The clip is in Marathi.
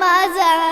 बाप माझा